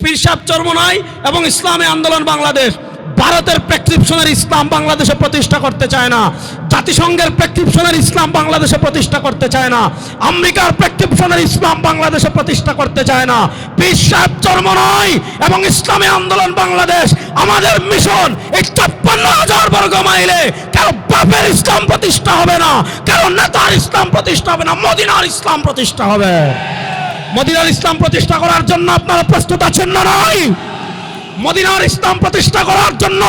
পিরসাব চরমনাই এবং ইসলামী আন্দোলন বাংলাদেশ। ভারতের প্রেসক্রিপশনের ইসলাম বাংলাদেশে প্রতিষ্ঠা করতে চায় না। জাতিসংঘের প্রেসক্রিপশনের ইসলাম বাংলাদেশে প্রতিষ্ঠা করতে চায় না। আমেরিকার প্রেসক্রিপশনের ইসলাম বাংলাদেশে প্রতিষ্ঠা করতে চায় না। পিরসাব চরমনাই এবং ইসলামী আন্দোলন বাংলাদেশ। আমাদের মিশন এই ছাপ্পান্ন হাজার বর্গ মাইলে কারও বাপের ইসলাম প্রতিষ্ঠা হবে না, কারও নেতার ইসলাম প্রতিষ্ঠা হবে না, মদিনার ইসলাম প্রতিষ্ঠা হবে। মদিনার ইসলাম প্রতিষ্ঠা করার জন্য আপনারা প্রস্তুত আছেন না নয় মদিনার ইসলাম প্রতিষ্ঠা করার জন্য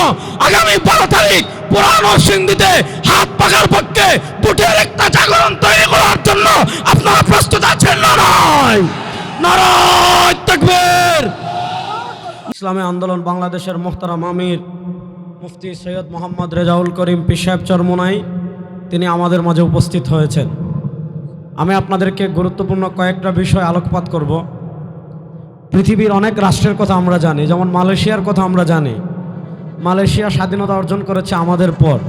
আগামী বারো তারিখ পুরানো সিন্ধিতে হাত পাকার পক্ষে বুটের একটা জাগরণ তৈরি করার জন্য আপনারা প্রস্তুত আছেন না নয় নারায় আন্দোলন বাংলাদেশের মোহতারাম আমির মুফতি সৈয়দ মোহাম্মদ রেজাউল করিম পিসাব চরমোনাই, তিনি আমাদের মাঝে উপস্থিত হয়েছেন। আমি আপনাদেরকে গুরুত্বপূর্ণ কয়েকটা বিষয় আলোকপাত করব। পৃথিবীর অনেক রাষ্ট্রের কথা আমরা জানি, যেমন মালয়েশিয়ার কথা আমরা জানি। মালয়েশিয়া স্বাধীনতা অর্জন করেছে আমাদের পর।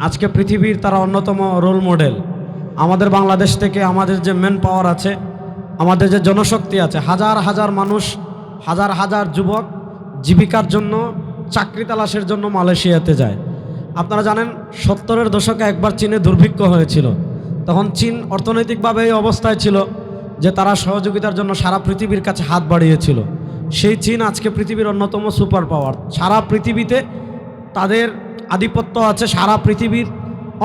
আজকে পৃথিবীর তারা অন্যতম রোল মডেল। আমাদের বাংলাদেশ থেকে আমাদের যে মেন পাওয়ার আছে, আমাদের যে জনশক্তি আছে, হাজার হাজার মানুষ, হাজার হাজার যুবক জীবিকার জন্য, চাকরি তালাশের জন্য মালয়েশিয়াতে যায়। আপনারা জানেন, সত্তরের দশকে একবার চীনে দুর্ভিক্ষ হয়েছিল। তখন চীন অর্থনৈতিকভাবে এই অবস্থায় ছিল যে তারা সহযোগিতার জন্য সারা পৃথিবীর কাছে হাত বাড়িয়েছিল। সেই চীন আজকে পৃথিবীর অন্যতম সুপার পাওয়ার। সারা পৃথিবীতে তাদের আধিপত্য আছে, সারা পৃথিবীর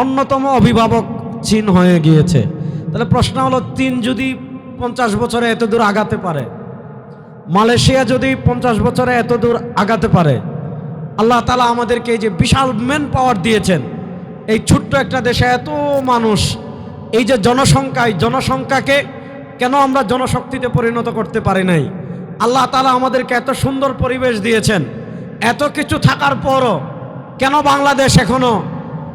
অন্যতম অভিভাবক চীন হয়ে গিয়েছে। তাহলে প্রশ্ন হলো, চীন যদি পঞ্চাশ বছরে এত দূর আগাতে পারে? মালয়েশিয়া যদি পঞ্চাশ বছরে এত দূর আগাতে পারে? আল্লাহ তালা আমাদেরকে এই যে বিশাল মেন পাওয়ার দিয়েছেন, এই ছোট্ট একটা দেশে এত মানুষ এই যে জনসংখ্যা এই জনসংখ্যাকে কেন আমরা জনশক্তিতে পরিণত করতে পারি নাই? আল্লাহ তালা আমাদেরকে এত সুন্দর পরিবেশ দিয়েছেন। এত কিছু থাকার পরও কেন বাংলাদেশ এখনও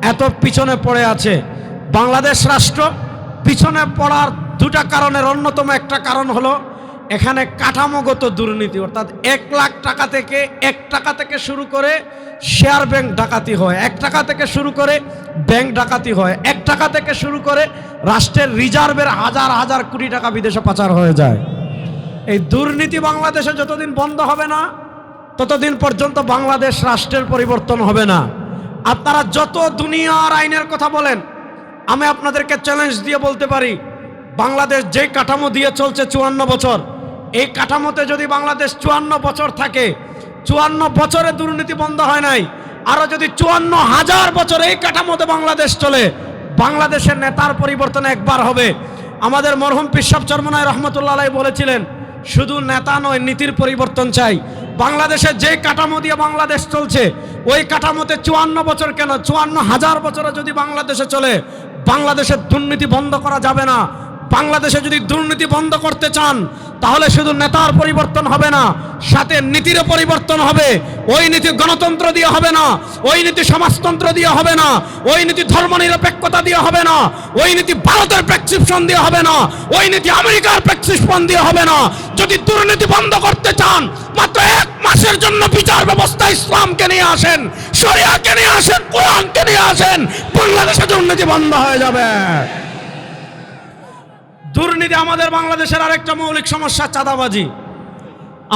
এত পিছনে পড়ে আছে? বাংলাদেশ রাষ্ট্র পিছনে পড়ার দুটা কারণের অন্যতম একটা কারণ হলো এখানে কাঠামোগত দুর্নীতি, অর্থাৎ এক লাখ টাকা থেকে এক টাকা থেকে শুরু করে শেয়ার ব্যাংক ডাকাতি হয়। এক টাকা থেকে শুরু করে ব্যাংক ডাকাতি হয়। এক টাকা থেকে শুরু করে রাষ্ট্রের রিজার্ভের হাজার হাজার কোটি টাকা বিদেশে পাচার হয়ে যায়। এই দুর্নীতি বাংলাদেশে যতদিন বন্ধ হবে না, ততদিন পর্যন্ত বাংলাদেশ রাষ্ট্রের পরিবর্তন হবে না। আপনারা যত দুনিয়ার আইনের কথা বলেন, আমি আপনাদেরকে চ্যালেঞ্জ দিয়ে বলতে পারি, বাংলাদেশ যে কাঠামো দিয়ে চলছে চুয়ান্ন বছর এই কাঠামোতে যদি বাংলাদেশ চুয়ান্ন বছর থাকে, চুয়ান্ন বছরে দুর্নীতি বন্ধ হয় নাই আরও যদি চুয়ান্ন হাজার বছর এই কাঠামোতে বাংলাদেশ চলে, বাংলাদেশের নেতার পরিবর্তন একবার হবে। আমাদের মরহুম পিসাব চরমনায় রহমতুল্লাহ বলেছিলেন, শুধু নেতা নয়, নীতির পরিবর্তন চাই। বাংলাদেশে যে কাঠামো দিয়ে বাংলাদেশ চলছে, ওই কাঠামোতে চুয়ান্ন বছর কেন? চুয়ান্ন হাজার বছরে যদি বাংলাদেশে চলে, বাংলাদেশের দুর্নীতি বন্ধ করা যাবে না। বাংলাদেশে যদি দুর্নীতি বন্ধ করতে চান, তাহলে শুধু নেতার পরিবর্তন হবে না, সাথে নীতিরও পরিবর্তন হবে। ওই নীতি গণতন্ত্র দিয়ে হবে না, ওই নীতি সমাজতন্ত্র দিয়ে হবে না, ওই নীতি ধর্মনিরপেক্ষতা দিয়ে হবে না, ওই নীতি ভারতের প্রেসক্রিপশন দিয়ে হবে না, ওই নীতি আমেরিকার প্রেসক্রিপশন দিয়ে হবে না। যদি দুর্নীতি বন্ধ করতে চান, মাত্র এক মাসের জন্য বিচার ব্যবস্থা ইসলামকে নিয়ে আসেন, শরিয়াকে নিয়ে আসেন, কোরআনকে নিয়ে আসেন, বাংলাদেশে দুর্নীতি বন্ধ হয়ে যাবে। দুর্নীতি আমাদের বাংলাদেশের আরেকটা মৌলিক সমস্যা, চাঁদাবাজি।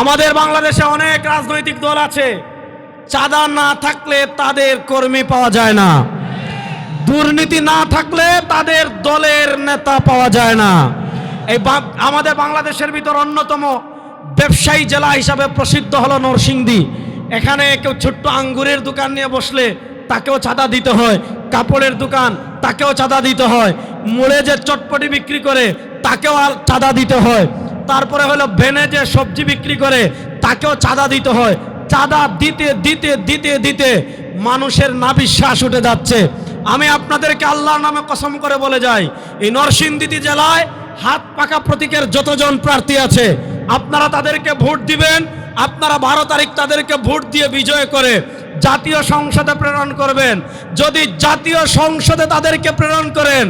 আমাদের বাংলাদেশে অনেক রাজনৈতিক দল আছে, চাঁদা না থাকলে তাদের কর্মী পাওয়া যায় না। দুর্নীতি না থাকলে তাদের দলের নেতা পাওয়া যায় না। এই আমাদের বাংলাদেশের ভিতর অন্যতম ব্যবসায়ী জেলা হিসাবে প্রসিদ্ধ হলো নরসিংদী। এখানে কেউ ছোট্ট আঙ্গুরের দোকান নিয়ে বসলে তাকেও চাঁদা দিতে হয়, কাপড়ের দোকান তাকেও চাঁদা দিতে হয়। মুড়ে যে চটপটি বিক্রি করে তাকেও আর চাঁদা দিতে হয়। তারপরে হলো ভেনে যে সবজি বিক্রি করে, তাকেও চাঁদা দিতে হয়। চাঁদা দিতে দিতে দিতে দিতে মানুষের নাবিশ্বাস উঠে যাচ্ছে। আমি আপনাদেরকে আল্লাহর নামে কসম করে বলে যাই, এই নরসিংদীতি জেলায় হাত পাকা প্রতীকের যতজন প্রার্থী আছে, আপনারা তাদেরকে ভোট দিবেন, আপনারা বারো তারিখ তাদেরকে ভোট দিয়ে বিজয় করে জাতীয় সংসদে প্রেরণ করবেন। যদি জাতীয় সংসদে তাদেরকে প্রেরণ করেন,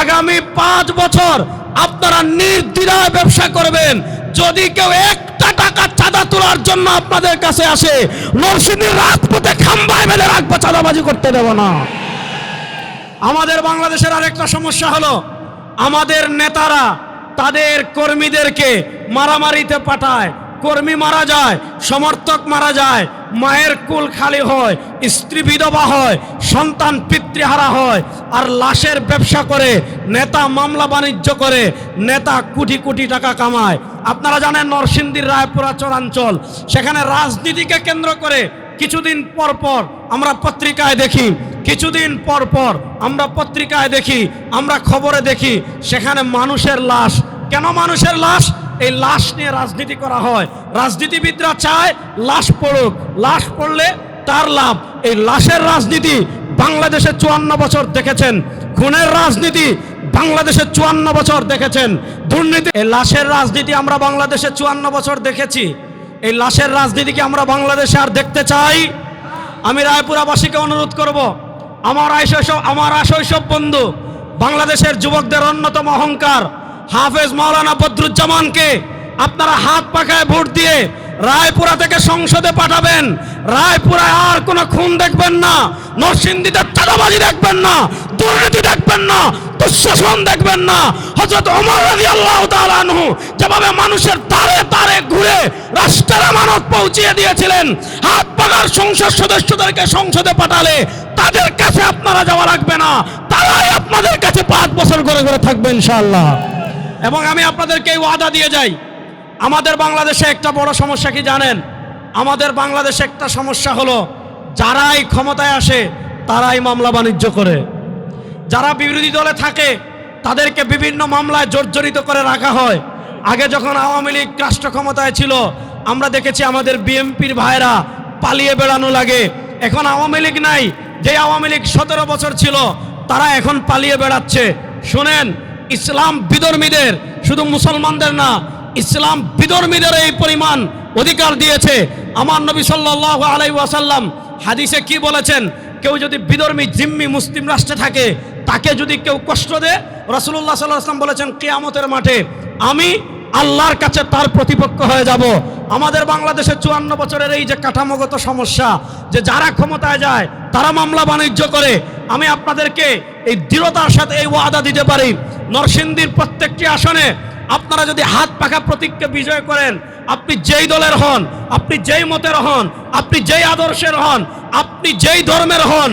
আগামী পাঁচ বছর আপনারা নির্দ্বিধায় ব্যবসা করবেন। যদি কেউ একটা টাকা চাঁদা তোলার জন্য আপনাদের কাছে আসে নরসিংদীর রাজপথে খাম্বায় মেলে রাখব, চাঁদাবাজি করতে দেব না। আমাদের বাংলাদেশের আরেকটা সমস্যা হলো, আমাদের নেতারা তাদের কর্মীদেরকে মারামারিতে পাঠায় কর্মী মারা যায়, সমর্থক মারা যায়, মায়ের কুল খালি হয়, স্ত্রী বিধবা হয়, সন্তান পিতৃহারা হয়, আর লাশের ব্যবসা করে, নেতা মামলা বাণিজ্য করে, নেতা কোটি কোটি টাকা কামায়। আপনারা জানেন নরসিংদীর রায়পুরা চরাঞ্চল, সেখানে রাজনীতিকে কেন্দ্র করে কিছুদিন পর পর আমরা পত্রিকায় দেখি, কিছুদিন পর পর আমরা পত্রিকায় দেখি, আমরা খবরে দেখি, সেখানে মানুষের লাশ। কেন মানুষের লাশ? এই লাশ নিয়ে রাজনীতি করা হয়। রাজনীতিবিদরা চায় লাশ পড়ুক। লাশ পড়লে তার লাভ। এই লাশের রাজনীতি বাংলাদেশে চুয়ান্ন বছর দেখেছেন। খুনের রাজনীতি বাংলাদেশে চুয়ান্ন বছর দেখেছেন। দুর্নীতি এই লাশের রাজনীতি আমরা বাংলাদেশে চুয়ান্ন বছর দেখেছি। এই লাশের রাজনীতিকে আমরা বাংলাদেশে আর দেখতে চাই? আমি রায়পুরাবাসীকে অনুরোধ করব, আমার আশৈশব আমার আশৈশব বন্ধু, বাংলাদেশের যুবকদের অন্যতম অহংকার হাফেজ মাওলানা বদরুজ্জামানকে আপনারা হাত পাখায় ভোট দিয়ে রায়পুরা থেকে সংসদে পাঠাবেন। রায়পুরায় আর কোনো খুন দেখবেন না, নরসিংদীতে চাঁদাবাজি দেখবেন না, দুর্নীতি দেখবেন না, দুঃশাসন দেখবেন না। হজরত ওমর রাজি আল্লাহ তালানহু যেভাবে মানুষের তারে তারে ঘুরে রাষ্ট্রের আমানত পৌঁছিয়ে দিয়েছিলেন, হাত পাকার সংসদ সদস্যদেরকে সংসদে পাঠালে তাদের কাছে আপনারা যাওয়া লাগবে না। তারাই আপনাদের কাছে পাঁচ বছর করে করে থাকবে ইনশাআল্লাহ। এবং আমি আপনাদেরকে ওয়াদা দিয়ে যাই। আমাদের বাংলাদেশে একটা বড় সমস্যা কি জানেন? আমাদের বাংলাদেশে একটা সমস্যা হলো, যারাই ক্ষমতায় আসে, তারাই মামলা বাণিজ্য করে। যারা বিরোধী দলে থাকে, তাদেরকে বিভিন্ন মামলায় জর্জরিত করে রাখা হয়। আগে যখন আওয়ামী লীগ রাষ্ট্র ক্ষমতায় ছিল, আমরা দেখেছি আমাদের বিএমপির ভাইরা পালিয়ে বেড়ানো লাগে। এখন আওয়ামী লীগ নাই। যে আওয়ামী লীগ সতেরো বছর ছিল, তারা এখন পালিয়ে বেড়াচ্ছে। শোনেন ইসলাম বিধর্মীদের, শুধু মুসলমানদের না, ইসলাম বিধর্মীদের এই পরিমাণ অধিকার দিয়েছে। আমার নবী সাল্লাহ আলাই ওয়াসাল্লাম হাদিসে কি বলেছেন? কেউ যদি বিধর্মী, জিম্মি মুসলিম রাষ্ট্রে থাকে, তাকে যদি কেউ কষ্ট দেয় রসুল্লাহ সাল্লাহ আসলাম বলেছেন, কেয়ামতের মাঠে আমি আল্লাহর কাছে তার প্রতিপক্ষ হয়ে যাব। আমাদের বাংলাদেশের চুয়ান্ন বছরের এই যে কাঠামোগত সমস্যা, যে যারা ক্ষমতায় যায়, তারা মামলা বাণিজ্য করে আমি আপনাদেরকে এই দৃঢ়তার সাথে এই ওয়াদা দিতে পারি। নরসিংদীর প্রত্যেকটি আসনে আপনারা যদি হাত পাখা প্রতীককে বিজয় করেন, আপনি যেই দলের হন, আপনি যেই মতের হন, আপনি যেই আদর্শের হন, আপনি যেই ধর্মের হন,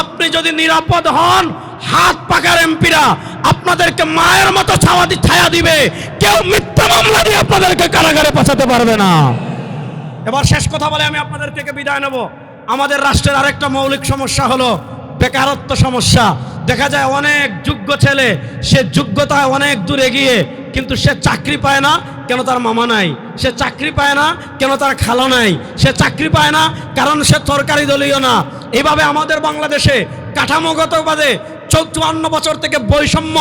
আপনি যদি নিরাপদ হন, হাত পাকার এমপিরা আপনাদেরকে মায়ের মতো ছাওয়া ছায়া দিবে। কেউ মিথ্যা মামলা দিয়ে আপনাদেরকে কারাগারে পাঠাতে পারবে না। এবার শেষ কথা বলে আমি আপনাদের থেকে বিদায় নেব। আমাদের রাষ্ট্রের আরেকটা মৌলিক সমস্যা হলো বেকারত্ব সমস্যা। দেখা যায় অনেক যোগ্য ছেলে, সে যোগ্যতায় অনেক দূর এগিয়ে, কিন্তু সে চাকরি পায় না, কেন তার মামা নাই? সে চাকরি পায় না, কেন তার খালো নাই? সে চাকরি পায় না, কারণ সে সরকারি দলীয় না। এইভাবে আমাদের বাংলাদেশে কাঠামোগতভাবে চৌচুয়ান্ন বছর থেকে বৈষম্য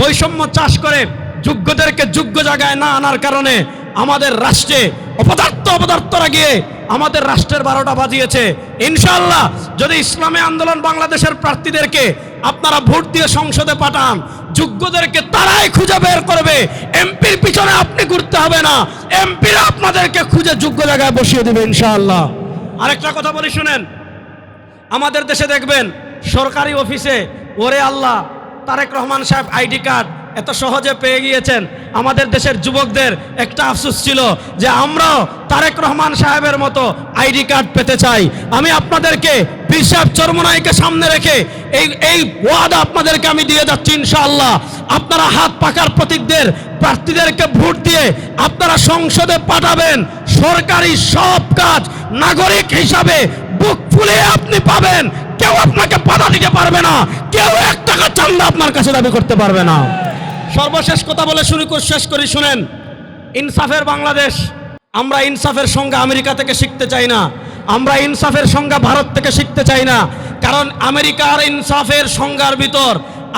বৈষম্য চাষ করে যোগ্যদেরকে যোগ্য জায়গায় না আনার কারণে আমাদের রাষ্ট্রে অপদার্থ অপদার্থরা গিয়ে আমাদের রাষ্ট্রের বারোটা বাজিয়েছে। ইনশাল্লাহ যদি ইসলামী আন্দোলন বাংলাদেশের প্রার্থীদেরকে আপনারা ভোট দিয়ে সংসদে পাঠান, যোগ্যদেরকে তারাই খুঁজে বের করবে। এমপির পিছনে আপনি ঘুরতে হবে না। এমপিরা আপনাদেরকে খুঁজে যোগ্য জায়গায় বসিয়ে দেবে ইনশাআল্লাহ। আরেকটা কথা বলি শুনেন, আমাদের দেশে দেখবেন, সরকারি অফিসে, ওরে আল্লাহ, তারেক রহমান সাহেব আইডি কার্ড এত সহজে পেয়ে গিয়েছেন। আমাদের দেশের যুবকদের একটা আফসোস ছিল যে আমরাও তারেক রহমান সাহেবের মতো আইডি কার্ড পেতে চাই। আমি আপনাদেরকে সাহেব চরমনাইকে সামনে রেখে এই এই ওয়াদা আপনাদেরকে আমি দিয়ে যাচ্ছি ইনশাআল্লাহ। আপনারা হাত পাকার প্রতীকদের, প্রার্থীদেরকে ভোট দিয়ে আপনারা সংসদে পাঠাবেন। সরকারি সব কাজ নাগরিক হিসাবে বুক ফুলে আপনি পাবেন। কেউ আপনাকে বাধা দিতে পারবে না। কেউ এক টাকা চান্দা আপনার কাছে দাবি করতে পারবে না। সর্বশেষ কথা বলে শুরু করে শেষ করি, শুনেন। ইনসাফের বাংলাদেশ, আমরা ইনসাফের সঙ্গে আমেরিকা থেকে শিখতে চাই না। আমরা ইনসাফের সংজ্ঞা ভারত থেকে শিখতে চাই না। কারণ আমেরিকার ইনসাফের সংজ্ঞার ভিতর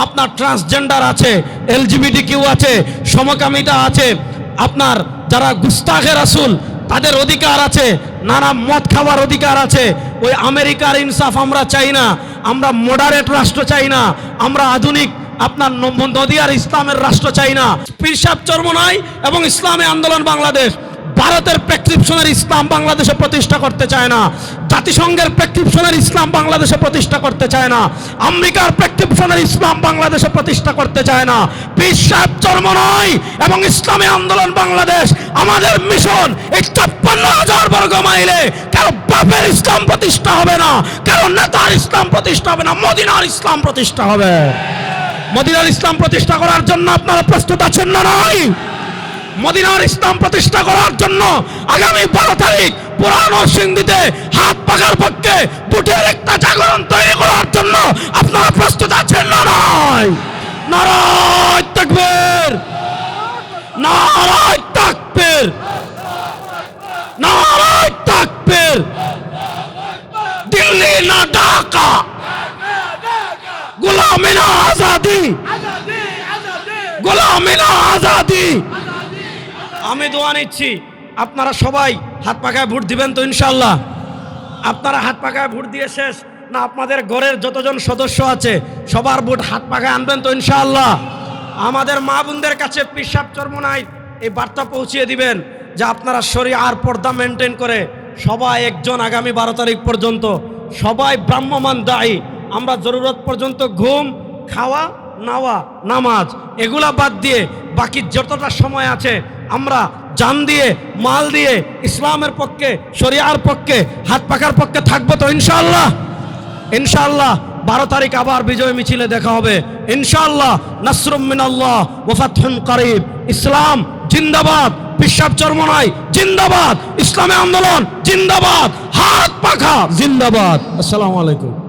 আপনার ট্রান্সজেন্ডার আছে এলজিবিটি কিউ আছে, সমকামিতা আছে। আপনার যারা গুস্তাখের আসুল তাদের অধিকার আছে, নানা মদ খাওয়ার অধিকার আছে। ওই আমেরিকার ইনসাফ আমরা চাই না। আমরা মডারেট রাষ্ট্র চাই না। আমরা আধুনিক আপনার নদী আর ইসলামের রাষ্ট্র চাই না। পিরসাব চর্মনাই এবং ইসলামী আন্দোলন বাংলাদেশ। ভারতের প্রেসক্রিপশনের ইসলাম বাংলাদেশে প্রতিষ্ঠা করতে চায় না। জাতিসংঘের প্রেসক্রিপশনের ইসলাম বাংলাদেশে প্রতিষ্ঠা করতে চায় না। আমেরিকার প্রেসক্রিপশনের ইসলাম বাংলাদেশে প্রতিষ্ঠা করতে চায় না। সাহেব জন্ম নয় এবং ইসলামী আন্দোলন বাংলাদেশ। আমাদের মিশন এই ছাপ্পান্ন হাজার বর্গ মাইলে কারও বাপের ইসলাম প্রতিষ্ঠা হবে না, কারও নেতার ইসলাম প্রতিষ্ঠা হবে না, মদিনার ইসলাম প্রতিষ্ঠা হবে। মদিনার ইসলাম প্রতিষ্ঠা করার জন্য আপনারা প্রস্তুত আছেন না নয় মদিনার ইসলাম প্রতিষ্ঠা করার জন্য আগামী বারো তারিখ পুরানো সিন্ধিতে হাত পাকার পক্ষে বুটের একটা জাগরণ তৈরি করার জন্য আপনারা প্রস্তুত আছেন না নয় নারায় তাকবীর! নারায় তাকবীর! নারায় তাকবীর! দিল্লি না ঢাকা? গোলামিনা আজাদি। গোলামিনা আজাদি। আমি দোয়া নিচ্ছি আপনারা সবাই হাত পাকায় ভোট দিবেন তো ইনশাল্লাহ আপনারা হাত পাকায় ভোট দিয়ে শেষ না আপনাদের ঘরের যতজন সদস্য আছে সবার ভোট হাত পাকায় আনবেন তো ইনশাল্লাহ আমাদের মা বোনদের কাছে পিসাব চর্মনাই এই বার্তা পৌঁছিয়ে দিবেন যে আপনারা শরীর আর পর্দা মেনটেন করে সবাই একজন আগামী বারো তারিখ পর্যন্ত সবাই ব্রাহ্মমান দায়ী। আমরা জরুরত পর্যন্ত ঘুম খাওয়া, নাওয়া, নামাজ, এগুলা বাদ দিয়ে বাকি যতটা সময় আছে, আমরা জান দিয়ে, মাল দিয়ে, ইসলামের পক্ষে, শরিয়ার পক্ষে, হাত পাকার পক্ষে থাকব তো ইনশাল্লাহ ইনশাল্লাহ বারো তারিখ আবার বিজয় মিছিলে দেখা হবে। ইনশাল্লাহ নাসরুম মিনাল্লাহ ওফাতহুন করিব ইসলাম জিন্দাবাদ বিশ্বাব চরমনাই, জিন্দাবাদ। ইসলামী আন্দোলন, জিন্দাবাদ। হাত পাখা, জিন্দাবাদ। আসসালামু আলাইকুম।